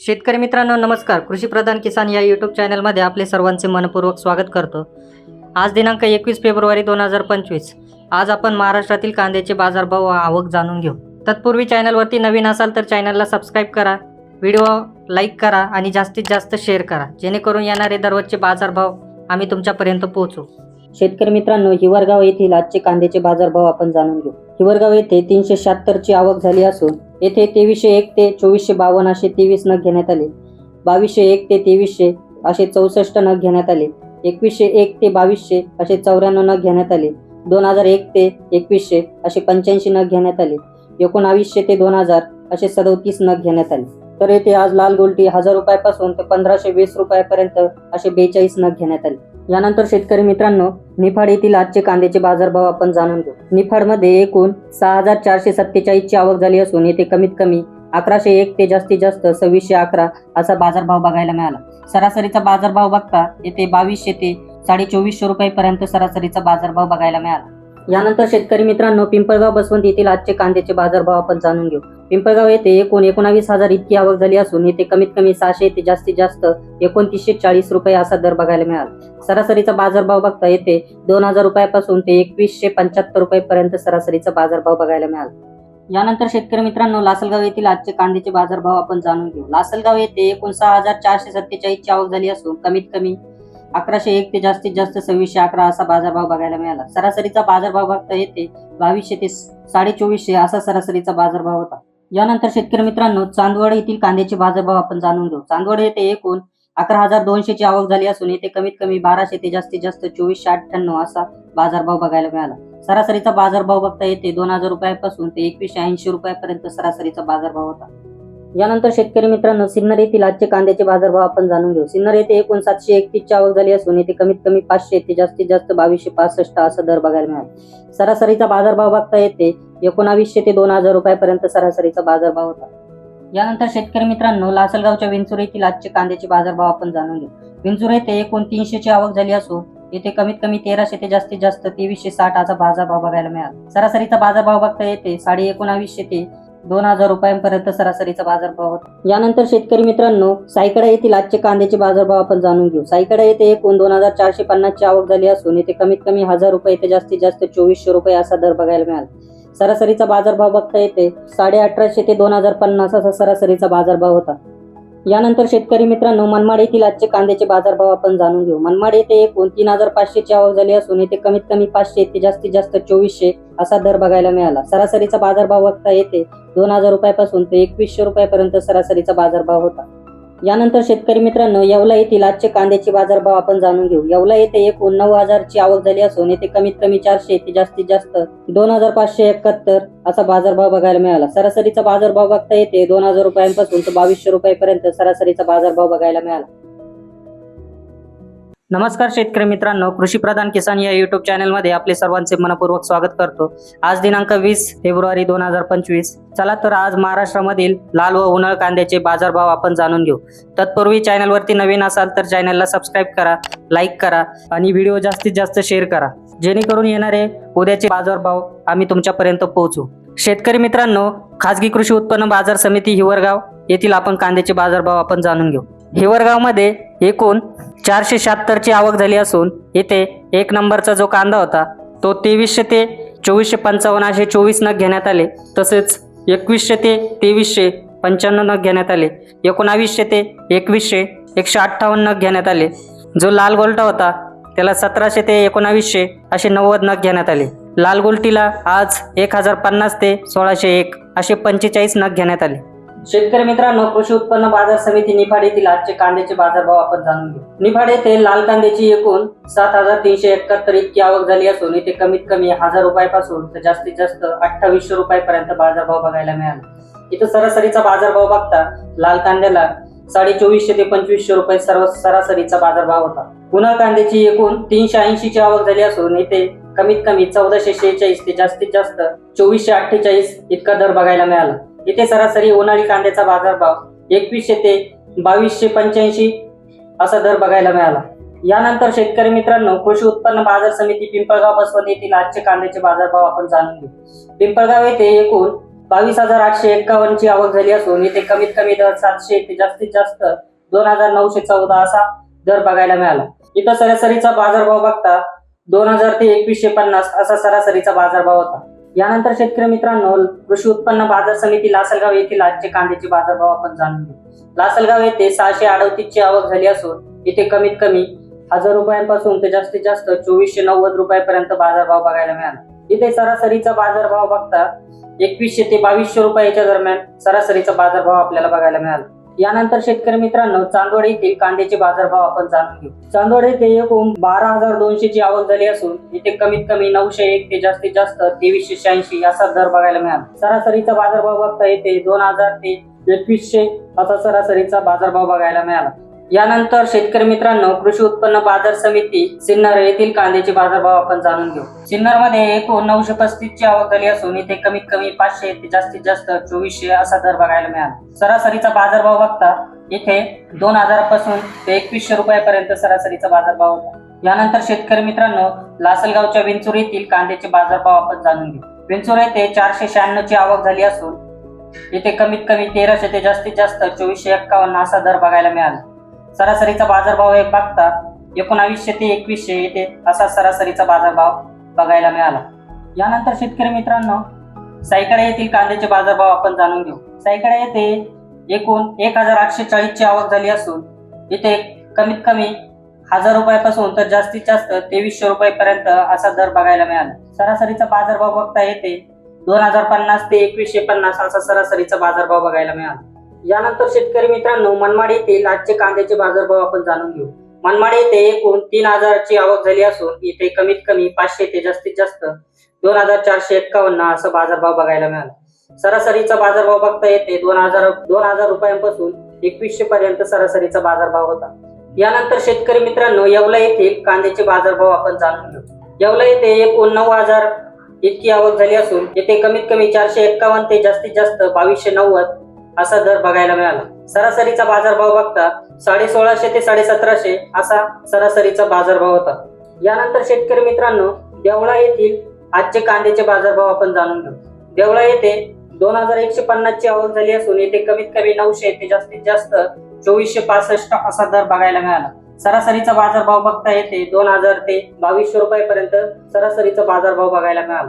शेतकरी मित्रांनो नमस्कार. कृषीप्रधान किसान या यूट्यूब चॅनलमध्ये आपले सर्वांचे मनपूर्वक स्वागत करतो. आज दिनांक एकवीस फेब्रुवारी दोन हजार पंचवीस. आज आपण महाराष्ट्रातील कांद्याचे बाजारभाव व आवक जाणून घेऊ. तत्पूर्वी चॅनलवरती नवीन असाल तर चॅनलला सबस्क्राईब करा व्हिडिओ लाईक करा आणि जास्तीत जास्त शेअर करा. जेणेकरून येणारे दररोजचे बाजारभाव आम्ही तुमच्यापर्यंत पोहोचू. शेतकरी मित्रांनो हिवरगाव येथील आजचे कांद्याचे बाजारभाव आपण जाणून घेऊ. हिवरगाव येथे तीनशे शहात्तरची आवक झाली असून येथे तेवीसशे एक ते चोवीसशे बावन्न असे तेवीस नग घेण्यात आले. बावीसशे एक ते तेवीसशे असे चौसष्ट नग घेण्यात आले. एकवीसशे एक ते बावीसशे असे चौऱ्याण्णव नग घेण्यात आले. दोन हजार एक ते एकवीसशे असे पंच्याऐंशी नग घेण्यात आले. एकोणावीसशे ते दोन हजार असे सदोतीस नग घेण्यात आले. तर येथे आज लाल गोल्टी हजार रुपयापासून ते पंधराशे वीस रुपयापर्यंत असे बेचाळीस नग घेण्यात आले. यानंतर शेतकरी मित्रांनो निफाड येथील आजचे कांद्याचे बाजारभाव आपण जाणून घेऊ. निफाडमध्ये एकूण सहा हजार चारशे सत्तेचाळीसची आवक झाली असून येथे कमीत कमी अकराशे एक ते जास्तीत जास्त सव्वीसशे अकरा असा बाजारभाव बघायला मिळाला. सरासरीचा बाजारभाव बघता येथे बावीसशे ते साडे चोवीसशे रुपयापर्यंत सरासरीचा बाजारभाव बघायला मिळाला. यानंतर शेतकरी मित्रांनो पिंपळगाव बसवंत येथील आजचे कांद्याचे बाजारभाव आपण जाणून घेऊ. पिंपळगाव येथे एकूण एकोणावीस हजार इतकी आवक झाली असून येथे कमीत कमी सहाशे ते जास्तीत जास्त एकोणतीसशे चाळीस रुपये असा दर बघायला मिळाला. सरासरीचा बाजारभाव बघता येथे दोन हजार रुपयापासून ते एकवीसशे पंच्याहत्तर रुपयेपर्यंत सरासरीचा बाजारभाव बघायला मिळाला. यानंतर शेतकरी मित्रांनो लासलगाव येथील आजचे कांद्याचे बाजारभाव आपण जाणून घेऊ. लासलगाव येथे एकूण सहा हजार चारशे सत्तेचाळीसची आवक झाली असून कमीत कमी अकराशे एक ते जास्तीत जास्त सव्वीसशे अकरा असा बाजारभाव बघायला मिळाला. सरासरीचा बाजारभाव बघता येते बावीसशे ते साडे चोवीसशे असा सरासरीचा बाजारभाव होता. यानंतर शेतकरी मित्रांनो चांदवड येथील कांद्याचे बाजारभाव आपण जाणून घेऊ. चांदवड येथे एकूण अकरा हजार दोनशेची आवक झाली असून येथे कमीत कमी बाराशे ते जास्तीत जास्त चोवीसशे अठ्ठ्याण्णव असा बाजारभाव बघायला मिळाला. सरासरीचा बाजारभाव बघता येते दोन हजार रुपयापासून ते एकवीसशे ऐंशी रुपयापर्यंत सरासरीचा बाजारभाव होता. यानंतर शेतकरी मित्रांनो सिन्नर येथील आजचे कांद्याचे बाजारभाव आपण जाणून घेऊ. सिन्नर येथे एकूण सातशे एकतीसची आवक झाली असून येथे कमीत कमी पाचशे ते जास्तीत जास्त बावीसशे पासष्ट असा दर बघायला मिळाला. सरासरीचा बाजारभाव बघता येते एकोणावीसशे ते दोन हजार रुपयापर्यंत सरासरीचा बाजारभाव होता. यानंतर शेतकरी मित्रांनो लासलगावच्या विंचूर येथील आजचे कांद्याचे बाजारभाव आपण जाणून घेऊ. विंचूर येथे एकूण तीनशेची आवक झाली असून येथे कमीत कमी तेराशे ते जास्तीत जास्त तेवीसशे साठ असा बाजारभाव बघायला मिळाला. सरासरीचा बाजारभाव बघता येते साडे एकोणावीसशे ते दोन हजार रुपयांपर्यंत सरासरीचा बाजारभाव होता. यानंतर शेतकरी मित्रांनो सायकडा येथील आजचे कांद्याचे बाजारभाव आपण जाणून घेऊ. सायकडा येथे एकूण दोन हजार चारशे पन्नासची आवक झाली असून येथे कमीत कमी हजार रुपये ते जास्तीत जास्त चोवीसशे रुपये असा दर बघायला मिळाला. सरासरीचा बाजारभाव बघता येते साडे अठराशे ते दोन हजार पन्नास असा सरासरीचा बाजारभाव होता. यानंतर शेतकरी मित्रांनो मनमाड येथील आजचे कांद्याचे बाजारभाव आपण जाणून घेऊ. मनमाड येथे एकूण तीन हजार पाचशेची आवक झाली असून येथे कमीत कमी पाचशे ते जास्तीत जास्त चोवीसशे असा दर बघायला मिळाला. सरासरीचा बाजारभाव बघता येते दोन हजार रुपयापासून ते एकवीसशे रुपयापर्यंत सरासरीचा बाजारभाव होता. यानंतर शेतकरी मित्रांनो येवला येथील आजचे कांद्याचे बाजारभाव आपण जाणून घेऊ. येवला येथे एकूण नऊ हजारची आवक झाली असून येथे कमीत कमी चारशे ते जास्तीत जास्त दोन हजार पाचशे एकाहत्तर असा बाजारभाव बघायला मिळाला. सरासरीचा बाजारभाव बघता येते दोन हजार रुपयांपासून तर बावीसशे रुपयापर्यंत सरासरीचा बाजारभाव बघायला मिळाला. नमस्कार शेतकरी मित्रांनो कृषी प्रधान किसान या युट्यूब चॅनलमध्ये आपले सर्वांचे मनपूर्वक स्वागत करतो. आज दिनांक वीस फेब्रुवारी दोन हजार पंचवीस. चला तर आज महाराष्ट्रामधील लाल व उन्हाळ कांद्याचे बाजारभाव आपण जाणून घेऊ. तत्पूर्वी चॅनलवरती नवीन असाल तर चॅनलला सबस्क्राईब करा लाईक करा आणि व्हिडिओ जास्तीत जास्त शेअर करा. जेणेकरून येणारे उद्याचे बाजारभाव आम्ही तुमच्यापर्यंत पोहोचू. शेतकरी मित्रांनो खाजगी कृषी उत्पन्न बाजार समिती हिवरगाव येथील आपण कांद्याचे बाजारभाव आपण जाणून घेऊ. हिवरगावमध्ये एकूण चारशे शहात्तरची आवक झाली असून येथे एक नंबरचा जो कांदा होता तो तेवीसशे ते चोवीसशे पंचावन्न असे चोवीस नग घेण्यात आले. तसेच एकवीसशे ते तेवीसशे पंच्याण्णव नग घेण्यात आले. एकोणावीसशे ते एकवीसशे एकशे अठ्ठावन्न नग घेण्यात आले. जो लाल गोल्टा होता त्याला सतराशे ते एकोणावीसशे असे नव्वद नग घेण्यात आले. लाल गोल्टीला आज एक हजार पन्नास ते सोळाशे एक असे पंचेचाळीस नग घेण्यात आले. शेतकरी मित्रांनो कृषी उत्पन्न बाजार समिती निफाड येथील आजचे कांद्याचे बाजारभाव आपण जाणून घेऊ. निफाड येथे लाल कांद्याची एकूण सात हजार तीनशे एकाहत्तर इतकी आवक झाली असून इथे कमीत कमी हजार रुपयापासून तर जास्तीत जास्त अठ्ठावीसशे रुपयापर्यंत बाजारभाव बघायला मिळाला. इथं सरासरीचा बाजारभाव बघता लाल कांद्याला साडे चोवीसशे ते पंचवीसशे रुपये सर्व सरासरीचा बाजारभाव होता. पुन्हा कांद्याची एकूण तीनशे ऐंशीची आवक झाली असून इथे कमीत कमी चौदाशे शेहेचाळीस ते जास्तीत जास्त चोवीसशे अठ्ठेचाळीस इतका दर बघायला मिळाला. येथे सरासरी उन्हाळी कांद्याचा बाजारभाव एकवीसशे ते बावीसशे पंच्याऐंशी असा दर बघायला मिळाला. यानंतर शेतकरी मित्रांनो कृषी उत्पन्न बाजार समिती पिंपळगाव बसवत येथील आजचे कांद्याचे बाजारभाव आपण जाणून घेऊ. पिंपळगाव येथे एकूण बावीस हजार आठशे एक्कावन्न ची आवक झाली असून येथे कमीत कमी दर सातशे ते जास्तीत जास्त दोन हजार नऊशे चौदा असा दर बघायला मिळाला. इथं सरासरीचा बाजारभाव बघता दोन हजार ते एकवीसशे पन्नास असा सरासरीचा बाजारभाव होता. यानंतर शेतकरी मित्रांनो कृषी उत्पन्न बाजार समिती लासलगाव येथील आजचे कांद्याचे बाजारभाव आपण जाणून घेऊ. लासलगाव येथे सहाशे अडतीस ची आवक झाली असून इथे कमीत कमी हजार रुपयांपासून ते जास्तीत जास्त चोवीसशे नव्वद रुपयापर्यंत बाजारभाव बघायला मिळाला. इथे सरासरीचा बाजारभाव बघता एकवीसशे ते बावीसशे रुपयाच्या दरम्यान सरासरीचा बाजारभाव आपल्याला बघायला मिळाला. यानंतर शेतकरी मित्रांनो चांदवड येथील कांद्याचे बाजारभाव आपण जाणून घेऊ. चांदवड येथे एकूण बारा हजार दोनशे ची आवक झाली असून इथे कमीत कमी नऊशे एक ते जास्तीत जास्त तेवीसशे शहाऐंशी असा दर बघायला मिळाला. सरासरीचा बाजारभाव बघता येते दोन हजार ते एकवीसशे असा सरासरीचा बाजारभाव बघायला मिळाला. यानंतर शेतकरी मित्रांनो कृषी उत्पन्न बाजार समिती सिन्नर येथील कांद्याचे बाजारभाव आपण जाणून घेऊ. सिन्नरमध्ये एकूण नऊशे पस्तीस ची आवक झाली असून इथे कमीत कमी पाचशे ते जास्तीत जास्त चोवीसशे असा दर बघायला मिळाला. सरासरीचा बाजारभाव बघता इथे दोन हजारपासून ते एकवीसशे रुपयापर्यंत सरासरीचा बाजारभाव होता. यानंतर शेतकरी मित्रांनो लासलगावच्या विंचूर येथील कांद्याचे बाजारभाव आपण जाणून घेऊ. विंचूर येथे चारशे शहाण्णव ची आवक झाली असून इथे कमीत कमी तेराशे ते जास्तीत जास्त चोवीसशे एक्कावन्न असा दर बघायला मिळाला. सरासरीचा बाजारभाव हे बघता एकोणावीसशे ते एकवीसशे येथे असा सरासरीचा बाजारभाव बघायला मिळाला. यानंतर शेतकरी मित्रांनो सायकडा येथील कांद्याचे बाजारभाव आपण जाणून घेऊ. सायकडा येथे एकूण एक हजार आठशे चाळीस ची आवक झाली असून इथे कमीत कमी हजार रुपयापासून तर जास्तीत जास्त तेवीसशे रुपयापर्यंत असा दर बघायला मिळाला. सरासरीचा बाजारभाव बघता येते दोन हजार पन्नास ते एकवीसशे पन्नास असा सरासरीचा बाजारभाव बघायला मिळाला. यानंतर शेतकरी मित्रांनो मनमाड येथील आजचे कांद्याचे बाजारभाव आपण जाणून घेऊ. मनमाड येथे एकूण तीन हजारची आवक झाली असून इथे कमीत कमी पाचशे ते जास्तीत जास्त दोन हजार चारशे एक्कावन्न असा बाजारभाव बघायला मिळाला. सरासरीचा बाजारभाव बघता येते दोन हजार दोन हजार रुपयांपासून एकवीसशे पर्यंत सरासरीचा बाजारभाव होता. यानंतर शेतकरी मित्रांनो येवला येथील कांद्याचे बाजारभाव आपण जाणून घेऊ. येवला येथे एकूण नऊ हजार इतकी आवक झाली असून येथे कमीत कमी चारशे एक्कावन्न ते जास्तीत जास्त बावीसशे नव्वद असा दर बघायला मिळाला. सरासरीचा बाजारभाव बघता साडे सोळाशे ते साडे सतराशे असा सरासरीचा बाजारभाव होता. यानंतर शेतकरी मित्रांनो देवळा येथील आजचे कांद्याचे बाजारभाव आपण जाणून घेऊ. देवळा येथे दोन हजार एकशे पन्नास ची आवक झाली असून येथे कमीत कमी नऊशे ते जास्तीत जास्त चोवीसशे पासष्ट असा दर बघायला मिळाला. सरासरीचा बाजारभाव बघता येते दोन हजार ते बावीसशे रुपयापर्यंत सरासरीचा बाजारभाव बघायला मिळाला.